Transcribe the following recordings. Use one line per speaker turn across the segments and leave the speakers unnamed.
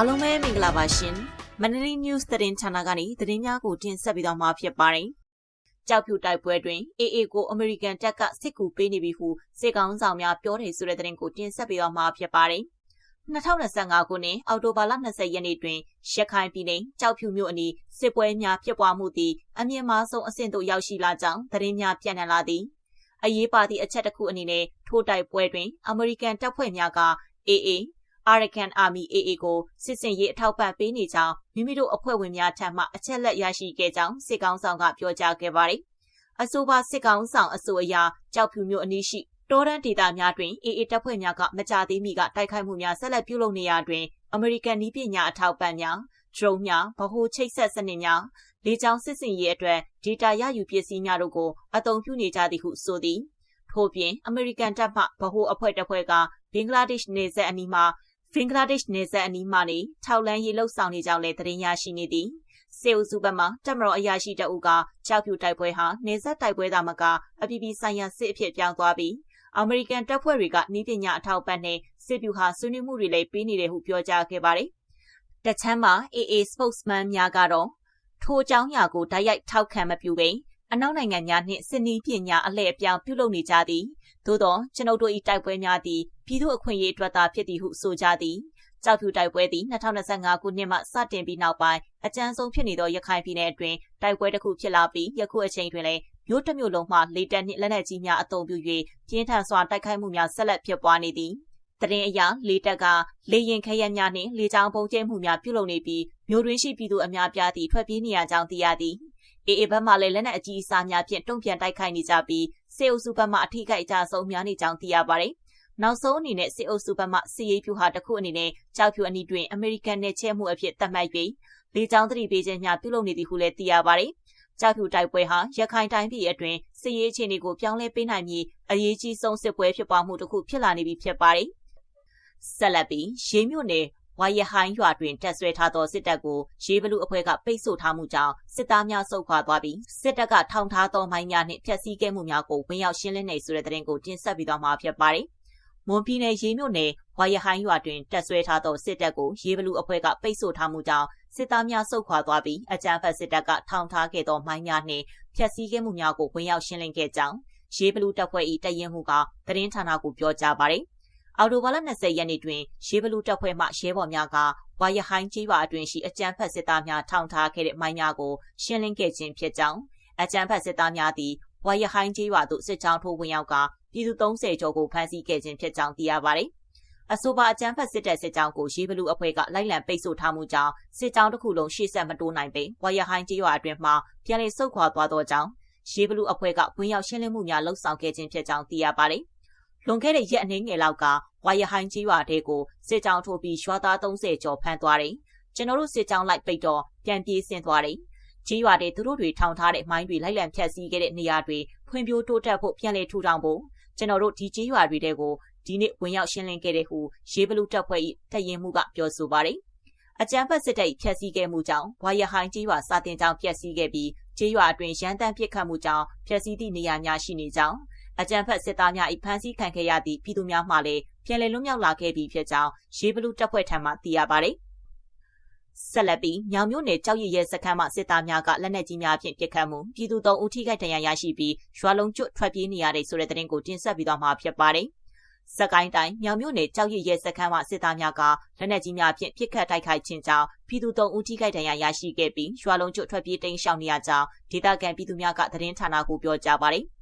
အားလုံးပဲမင်္ဂလာပါရှင်မန္တလေး news သတင်းဌာနကနေသတင်းများကိုတင်ဆက်ပေးသွားမှာဖြစ်ပါတယ်ကြောက်ဖြူတိုက်ပွဲတွင် AA ကိုအမေရိကန်တပ်ကစစ်ကူပေးနေပြီဟုစစ်ကောင်ဆောင်များပြောတယ်ဆိုတဲ့သတင်းကိုတင်ဆက်ပေးသွားမှာဖြစ်ပါတယ်2025ခုနှစ်အောက်တိုဘာလ20ရက်နေ့တွင်ရခိုင်ပြည်နယ်ကြောက်ဖြူမြို့အနီးစစ်ပွဲများဖြစ်ပွားမှုသည်အမြင့်မားဆုံးအဆင့်သို့ရောက်ရှိလာကြောင်းသတင်းများပြန့်နှံ့လာသည်အရေးပါသည့်အချက်တစ်ခုအနေနဲ့ထိုးတိုက်ပွဲတွင် အမေရိကန်တပ်ဖွဲ့များက AA Arakan Army AA ကိုစစ်စင်ရေးအထောက်ပံ့ပေးနေကြောင်းမိမိတို့အဖွဲ့ဝင်များထံမှအချက်လက်ရရှိခဲ့ကြောင်းစစ်ကောင်ဆောင်ကပြောကြားခဲ့ပါတယ်။အဆိုပါစစ်ကောင်ဆောင်အဆိုအရကြောက်ဖြူမျိုးအနည်းရှိတောတန်းဒေသများတွင် AA တပ်ဖွဲ့များကမကြသေးမီကတိုက်ခိုက်မှုများဆက်လက်ပြုလုပ်နေရာတွင်အမေရိကန်နည်းပညာအထောက်ပံ့များဒရုန်းများဗဟိုချိတ်ဆက်စနစ်များလေကြောင်းစစ်စင်ရေးအတွက်ဒေတာရယူပစ္စည်းများတို့ကိုအသုံးပြုနေကြသည်ဟုဆိုသည်ထို့ပြင်အမေရိကန်တပ်မှဗဟိုအဖွဲ့တစ်ဖွဲ့ကဘင်္ဂလားဒေ့ရှ်နယ်စပ်အနီးမှာ ဘင်္ဂလားဒေ့ရှ်နယ်စပ်အနီးမှနေထောက်လန်းရေးလှုပ်ဆောင်နေကြောင်းလည်းသတင်းရရှိနေသည်စေအုပ်စုဘက်မှတမတော်အရာရှိတအုပ်ကကြောက်ဖြူတိုက်ပွဲဟာနေဆက်တိုက်ပွဲသာမကအပြည်ပြည်ဆိုင်ရာစစ်အဖြစ်ပြောင်းသွားပြီးအမေရိကန်တပ်ဖွဲ့တွေကနှီးပညာအထောက်ပံ့နဲ့စစ်ဗျူဟာဆွေးနွေးမှုတွေလည်းပေးနေတယ်ဟုပြောကြားခဲ့ပါတယ်။တချမ်းမှာ AA spokesman များကတော့ထိုးကြောင်းရာကိုတိုက်ရိုက်ထောက်ခံမပြုဘဲအနောက်နိုင်ငံများနှင့်စစ်နီးပညာအလှည့်အပြောင်းပြုလုပ်နေကြသည် သို့သောကျွန်ုပ်တို့၏တိုက်ပွဲများသည်ပြည်သူအခွင့်အရေးအတွက်သာဖြစ်သည်ဟုဆိုကြသည်ကြောက်ဖြူတိုက်ပွဲသည်2025ခုနှစ်မှစတင်ပြီးနောက်ပိုင်းအကြမ်းဆုံးဖြစ်နေသောရခိုင်ပြည်နယ်အတွင်းတိုက်ပွဲတစ်ခုဖြစ်လာပြီးယခုအချိန်တွင်လည်းမြို့တစ်မြို့လုံးမှလေတပ်နှင့်လက်နက်ကြီးများအုံပြု၍ပြင်းထန်စွာတိုက်ခိုက်မှုများဆက်လက်ဖြစ်ပွားနေသည်တရင်အရာလေတပ်ကလေရင်ခရက်များနှင့်လေကြောင်းပုံကျဲမှုများပြုလုပ်နေပြီးမြို့တွင်းရှိပြည်သူအများပြားသည့်ထွက်ပြေးနေရကြောင်းသိရသည် အေအေဘက်မှလည်းလက်နက်အကြီးအစားများဖြင့်တုံ့ပြန်တိုက်ခိုက်နေကြပြီးစေအုပ်စုဘက်မှအထိခိုက်အကြဆုံးများနေကြောင်းသိရပါတယ်။နောက်ဆုံးအနေနဲ့စေအုပ်စုဘက်မှစီရေးဖြူဟာတစ်ခုအနေနဲ့ကြောက်ဖြူအနီးတွင်အမေရိကန်နဲ့ချဲမှုအဖြစ်သတ်မှတ်၍လေကြောင်းသတိပေးခြင်းများပြုလုပ်နေသည်ဟုလည်းသိရပါတယ်။ကြောက်ဖြူတိုက်ပွဲဟာရခိုင်တိုင်းပြည်အတွင်းစစ်ရေးအခြေအနေကိုပြောင်းလဲပေးနိုင်ပြီးအရေးကြီးဆုံးစစ်ပွဲဖြစ်ပွားမှုတစ်ခုဖြစ်လာနေပြီဖြစ်ပါတယ်။ဆက်လက်ပြီးရေးမြို့နယ် ဝါရဟိုင်းရွာတွင်တက်ဆွဲထားသောစစ်တပ်ကိုရေးဘလူအဖွဲ့ကပိတ်ဆို့ထားမှုကြောင့်စစ်သားများဆုတ်ခွာသွားပြီးစစ်တပ်ကထောင်ထားသောမိုင်းများနှင့်ဖျက်ဆီးခဲ့မှုများကိုဝင်ရောက်ရှင်းလင်းနေဆိုတဲ့သတင်းကိုတင်ဆက်ပြီးတော့မှာဖြစ်ပါတယ်။မွန်ပြည်နယ်ရေးမြို့နယ်ဝါရဟိုင်းရွာတွင်တက်ဆွဲထားသောစစ်တပ်ကိုရေးဘလူအဖွဲ့ကပိတ်ဆို့ထားမှုကြောင့်စစ်သားများဆုတ်ခွာသွားပြီးအကြမ်းဖက်စစ်တပ်ကထောင်ထားခဲ့သောမိုင်းများနှင့်ဖျက်ဆီးခဲ့မှုများကိုဝင်ရောက်ရှင်းလင်းခဲ့ကြောင်းရေးဘလူတပ်ဖွဲ့၏တရင်မှုကသတင်းဌာနကိုပြောကြားပါတယ်။ အော်တိုဘာလ20ရက်နေ့တွင်ရေဘလူတပ်ဖွဲ့မှရဲဘော်များကဝါရဟိုင်းကြီးရွာအတွင်းရှိအကြမ်းဖက်စစ်သားများထောင်ထားခဲ့တဲ့မိုင်းများကိုရှင်းလင်းခဲ့ခြင်းဖြစ်ကြောင်းအကြမ်းဖက်စစ်သားများသည်ဝါရဟိုင်းကြီးရွာသို့စစ်ကြောင်းထိုးဝင်ရောက်ကပြည်သူ30ကျော်ကိုဖမ်းဆီးခဲ့ခြင်းဖြစ်ကြောင်းသိရပါတယ်။အဆိုပါအကြမ်းဖက်စစ်တပ်စစ်ကြောင်းကိုရေဘလူအဖွဲ့ကလိုက်လံပိတ်ဆို့ထားမှုကြောင့်စစ်ကြောင်းတစ်ခုလုံးရှေ့ဆက်မတိုးနိုင်ပေဝါရဟိုင်းကြီးရွာအတွင်းမှပြန်လည်ဆုတ်ခွာသွားသောကြောင့်ရေဘလူအဖွဲ့ကဝင်ရောက်ရှင်းလင်းမှုများလှုပ်ဆောင်ခဲ့ခြင်းဖြစ်ကြောင်းသိရပါတယ်။လွန်ခဲ့တဲ့ရက်အနည်းငယ်လောက်က ဝါရဟိုင်းကြီးရွာတဲကိုစစ်ကြောင်းထိုးပြီးရွာသား30ကျော်ဖမ်းသွားတယ်။ကျွန်တော်တို့စစ်ကြောင်းလိုက်ပိတ်တော့ပြန်ပြေးဆင်းသွားတယ်။ကြီးရွာတဲသူတို့တွေထောင်ထားတဲ့မိုင်းတွေလိုက်လံဖျက်ဆီးခဲ့တဲ့နေရာတွေဖွံ့ဖြိုးတိုးတက်ဖို့ပြန်လည်ထူထောင်ဖို့ကျွန်တော်တို့ဒီကြီးရွာတွေတဲကိုဒီနေ့ဝင်ရောက်ရှင်းလင်းခဲ့တဲ့ဟုရေဘလူတပ်ဖွဲ့၏တရင်မှုကပြောဆိုပါတယ်။အကြံဖက်စစ်တပ်ဖျက်ဆီးခဲ့မှုကြောင့်ဝါရဟိုင်းကြီးရွာစာတင်ကြောင်ဖျက်ဆီးခဲ့ပြီးကြီးရွာအတွင်းရန်တမ်းပစ်ခတ်မှုကြောင့်ဖျက်ဆီးသည့်နေရာများရှိနေကြောင်းအကြံဖက်စစ်သားများ၏ဖမ်းဆီးခံခဲ့ရသည့်ပြည်သူများမှလည်း ပြန်လည်လွတ်မြောက်လာခဲ့ပြီးဖြစ်ကြောင်းရေဘလူတပ်ဖွဲ့ထံမှသိရပါတယ်။ဆက်လက်ပြီးညောင်မြို့နယ်ကြောက်ရည်ရဲစခန်းမှစစ်သားများကလက်နက်ကြီးများဖြင့်ပစ်ခတ်မှုပြည်သူသုံးဦးထိခိုက်ဒဏ်ရာရရှိပြီးရွာလုံးကျွတ်ထွက်ပြေးနေရတဲ့ဆိုတဲ့သတင်းကိုတင်ဆက်ပြီးတော့မှာဖြစ်ပါတယ်။စကိုင်းတိုင်းမြောင်မြို့နယ်ကြောက်ရည်ရဲစခန်းမှစစ်သားများကလက်နက်ကြီးများဖြင့်ပစ်ခတ်တိုက်ခိုက်ခြင်းကြောင့်ပြည်သူသုံးဦးထိခိုက်ဒဏ်ရာရရှိခဲ့ပြီးရွာလုံးကျွတ်ထွက်ပြေးတိမ်းရှောင်နေရကြောင်းဒေသခံပြည်သူများကသတင်းဌာနကိုပြောကြားပါတယ်။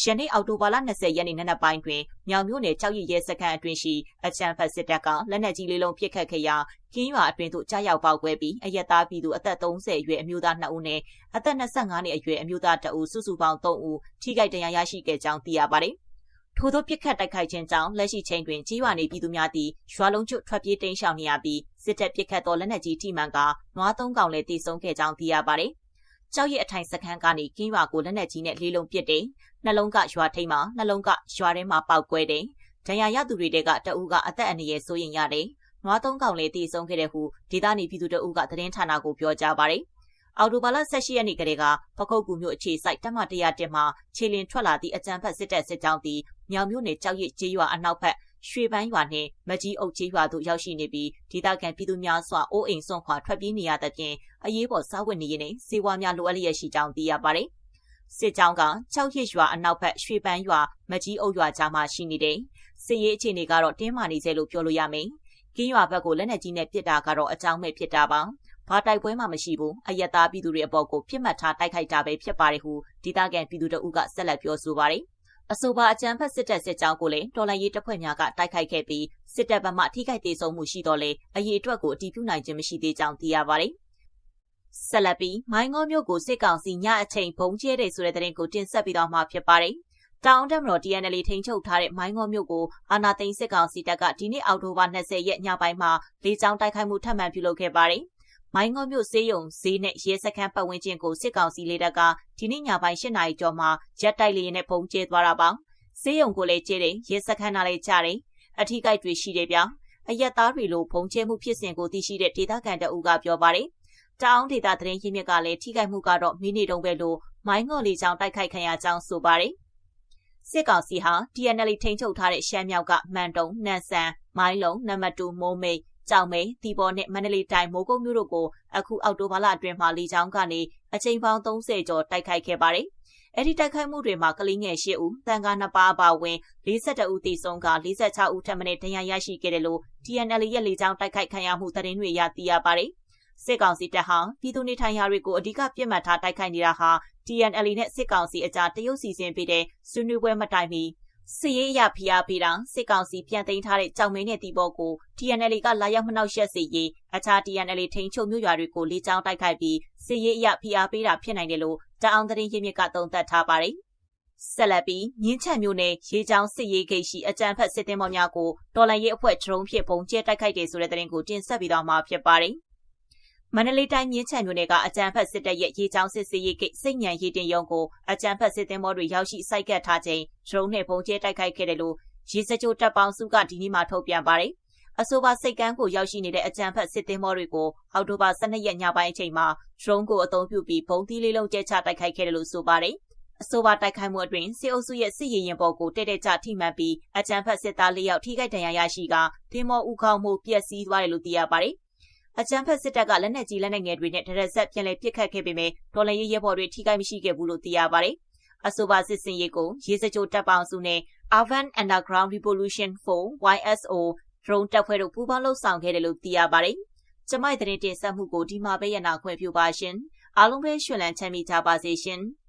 ယနေ့အောက်တိုဘာလ20ရက်နေ့နနက်ပိုင်းတွင်မြောင်မြို့နယ်ကြောက်ရည်ရဲစခန်းအတွင်းရှိအချမ်းဖတ်စစ်တပ်ကလက်နက်ကြီးလေးလုံးပစ်ခတ်ခဲ့ရာကင်းရွာအတွင်းသို့ကြားရောက်ပေါက်ကွဲပြီးအရက်သားပြည်သူအသက်30အရွယ်အမျိုးသား2ဦးနဲ့အသက်25နှစ်အရွယ်အမျိုးသား2ဦးစုစုပေါင်း3ဦးထိခိုက်ဒဏ်ရာရရှိခဲ့ကြောင်းသိရပါတယ်။ထို့သောပြစ်ခတ်တိုက်ခိုက်ခြင်းကြောင့်လက်ရှိချိန်တွင်ကြီးရွာနေပြည်သူများသည်ရွာလုံးကျွတ်ထွက်ပြေးတိမ်းရှောင်နေရပြီးစစ်တပ်ပြစ်ခတ်သောလက်နက်ကြီးထိမှန်ကနွားသုံးကောင်လည်းတိစုံခဲ့ကြောင်းသိရပါတယ်။ ကြောက်ရည်အထိုင်စခန်းကနေကင်းရွာကိုလက်နက်ကြီးနဲ့လေးလုံးပစ်တယ်။နှလုံးကရွာထိပ်မှာနှလုံးကရွာထဲမှာပောက်ကွဲတယ်။ဒဏ်ရာရသူတွေတဲကတအူးကအသက်အန္တရာယ်ဆိုရင်ရတယ်။နွားသုံးကောင်လည်းတည်ဆုံးခဲ့တဲ့ဟုဒေသနေပြည်သူတအူးကသတင်းဌာနကိုပြောကြားပါတယ်။အော်တိုဘာလ18ရက်နေ့ကလေးကပခုတ်ကူမြို့အခြေစိုက်တမ100တင်မှာခြေလင်ထွက်လာသည့်အကြမ်းဖက်စစ်တပ်စစ်ကြောင်းသည်မြောင်မြို့နယ်ကြောက်ရည်ကျေးရွာအနောက်ဘက် ရွှေပန်းရွာနှင့်မကြီးအုပ်ကြီးရွာသို့ရောက်ရှိနေပြီးဒေသခံပြည်သူများစွာအိုးအိမ်စွန့်ခွာထွက်ပြေးနေရသဖြင့်အရေးပေါ်စားဝတ်နေရေးနှင့်စေဝါများလိုအပ်လျက်ရှိကြောင်းသိရပါတယ်။စစ်ကြောင်းက6ရစ်ရွာအနောက်ဘက်ရွှေပန်းရွာမကြီးအုပ်ရွာကြားမှာရှိနေတယ်။စစ်ရေးအခြေအနေကတော့တင်းမာနေစေလို့ပြောလို့ရမယ်။ကင်းရွာဘက်ကိုလက်နက်ကြီးနဲ့ပစ်တာကတော့အကြောင်းမဲ့ဖြစ်တာပါ။ဘာတိုက်ပွဲမှမရှိဘူးအယက်သားပြည်သူတွေအပေါ်ကိုပြစ်မှတ်ထားတိုက်ခိုက်တာပဲဖြစ်ပါတယ်ဟုဒေသခံပြည်သူတို့ကဆက်လက်ပြောဆိုပါတယ်။ အဆိုပါအကြမ်းဖက်စစ်တပ်စစ်ကြောင်းကိုလည်းတော်လှန်ရေးတပ်ဖွဲ့များကတိုက်ခိုက်ခဲ့ပြီးစစ်တပ်ဘက်မှထိခိုက်ဒေဆုံးမှုရှိတော့လေအရေးအတွက်ကိုအတည်ပြုနိုင်ခြင်းမရှိသေးကြောင်းသိရပါတယ်။ဆက်လက်ပြီးမိုင်းငေါမြို့ကိုစစ်ကောင်စီညအချိန်ဘုံကျဲတယ်ဆိုတဲ့သတင်းကိုတင်ဆက်ပြီးတော့မှဖြစ်ပါတယ်။တောင်တမတော် TNL ထိန်းချုပ်ထားတဲ့မိုင်းငေါမြို့ကိုအာနာသိန်းစစ်ကောင်စီတပ်ကဒီနေ့အောက်တိုဘာ20ရက်ညပိုင်းမှာလေကြောင်းတိုက်ခိုက်မှုထပ်မံပြုလုပ်ခဲ့ပါတယ်။ မိုင်းငေါမြို့စေးရုံဈေးနဲ့ရဲစခန်းပတ်ဝန်းကျင်ကိုစစ်ကောင်စီလေတပ်ကဒီနေ့ညပိုင်း၈နာရီကျော်မှာရက်တိုက်လေနဲ့ပုံကျဲသွားတာပါစေးရုံကိုလည်းကျဲတယ်ရဲစခန်းသားလည်းကြားတယ်အထီးကိုက်တွေရှိတယ်ဗျာအရက်သားတွေလိုပုံကျဲမှုဖြစ်စဉ်ကိုသိရှိတဲ့ဒေသခံတအူကပြောပါတယ်တောင်ဒေသသတင်းရင်းမြစ်ကလည်းထိခိုက်မှုကတော့မိနစ်တုံးပဲလို့မိုင်းငေါ်လေးချောင်းတိုက်ခိုက်ခံရကြောင်းဆိုပါတယ်စစ်ကောင်စီဟာ TNL ထိန်းချုပ်ထားတဲ့ရှမ်းမြောက်ကမန်တုံ၊နန်ဆန်၊မိုင်းလုံး၊နံပါတ်2မိုးမိတ် ကြောင်မဲ၊တီဘော်နဲ့မန္တလေးတိုင်းမိုးကုတ်မြို့တို့ကိုအခုအောက်တိုဘာလအတွင်းမှာလေကြောင်းကနေအချိန်ပေါင်း30ကျော်တိုက်ခိုက်ခဲ့ပါတယ်။အဲ့ဒီတိုက်ခိုက်မှုတွေမှာကလေးငယ်၈ဦး၊တန်ခါ2ပါးပါဝင်42ဦးသေဆုံးက46ဦးထပ်မံဒဏ်ရာရရှိခဲ့တယ်လို့ TNL ရဲ့လေကြောင်းတိုက်ခိုက်ခံရမှုသတင်းတွေရသိရပါတယ်။စစ်ကောင်စီတပ်ဟာပြည်သူနေထိုင်ရာတွေကိုအဓိကပြစ်မှတ်ထားတိုက်ခိုက်နေတာဟာ TNL နဲ့စစ်ကောင်စီအကြားတရုတ်စီစဉ်ပေးတဲ့ဆွေးနွေးပွဲမတိုင်မီ စစ်ရေးအရဖိအားပေးတာစစ်ကောင်စီပြန်သိမ်းထားတဲ့ကြောင်မင်းနဲ့တီဘောကို TNL ကလာရောက်မနှောက်ယှက်စေရေးအခြား TNL ထိန်းချုပ်မြို့ရွာတွေကိုလေကြောင်းတိုက်ခိုက်ပြီးစစ်ရေးအရဖိအားပေးတာဖြစ်နိုင်တယ်လို့တအောင်သတင်းရင်းမြစ်ကသုံးသပ်ထားပါတယ်။ဆက်လက်ပြီးမြင်းချံမြို့နယ်ရေချောင်းစစ်ရေးဂိတ်ရှိအကြံဖက်စစ်သည်မော်များကိုတော်လန်ရေးအဖွဲ့ဒရုန်းဖြင့်ပုံကျဲတိုက်ခိုက်တယ်ဆိုတဲ့သတင်းကိုတင်ဆက်ပြီးတော့မှာဖြစ်ပါတယ်။ မန္တလေးတိုင်းမြင်းချံမြို့နယ်ကအကြံဖက်စစ်တပ်ရဲ့ရေချောင်းစစ်စေးရေးကိစိတ်ညံရေးတင်ရုံကိုအကြံဖက်စစ်သင်္ဘောတွေရောက်ရှိစိုက်ကပ်ထားချိန်ဒရုန်းနဲ့ပုံကျဲတိုက်ခိုက်ခဲ့တယ်လို့ရေစကြိုတပ်ပေါင်းစုကဒီနေ့မှထုတ်ပြန်ပါတယ်။အဆိုပါစိတ်ကမ်းကိုရောက်ရှိနေတဲ့အကြံဖက်စစ်သင်္ဘောတွေကိုအောက်တိုဘာ12ရက်ညပိုင်းအချိန်မှာဒရုန်းကိုအသုံးပြုပြီးပုံသီးလေးလုံးကျဲချတိုက်ခိုက်ခဲ့တယ်လို့ဆိုပါတယ်။အဆိုပါတိုက်ခိုက်မှုအတွင်းစစ်အုပ်စုရဲ့စစ်ရေးရင်ပေါ်ကိုတဲ့တဲ့ကြထိမှန်ပြီးအကြံဖက်စစ်သား၄ယောက်ထိခိုက်ဒဏ်ရာရရှိကသင်္ဘောဥခေါမှုပျက်စီးသွားတယ်လို့သိရပါတယ်။ အကြမ်းဖက်စစ်တပ်ကလက်နက်ကြီးလက်နက်ငယ်တွေနဲ့တရက်ဆက်ပြန်လည်ပစ်ခတ်ခဲ့ပေမဲ့ဒေါ်လာရေးရဲဘော်တွေထိခိုက်မရှိခဲ့ဘူးလို့သိရပါတယ်။အဆိုပါစစ်စင်ရေးကိုရေစကြိုတပ်ပေါင်းစုနဲ့ Avant Underground Revolution 4 YSO drone တပ်ဖွဲ့တို့ပူးပေါင်းလှုပ်ဆောင်ခဲ့တယ်လို့သိရပါတယ်။ကျမိုက်တဲ့တင်ဆက်မှုကိုဒီမှာပဲရနာခွင့်ပြုပါရှင်။အားလုံးပဲရှင်လန်းချမ်းမြေကြပါစေရှင်။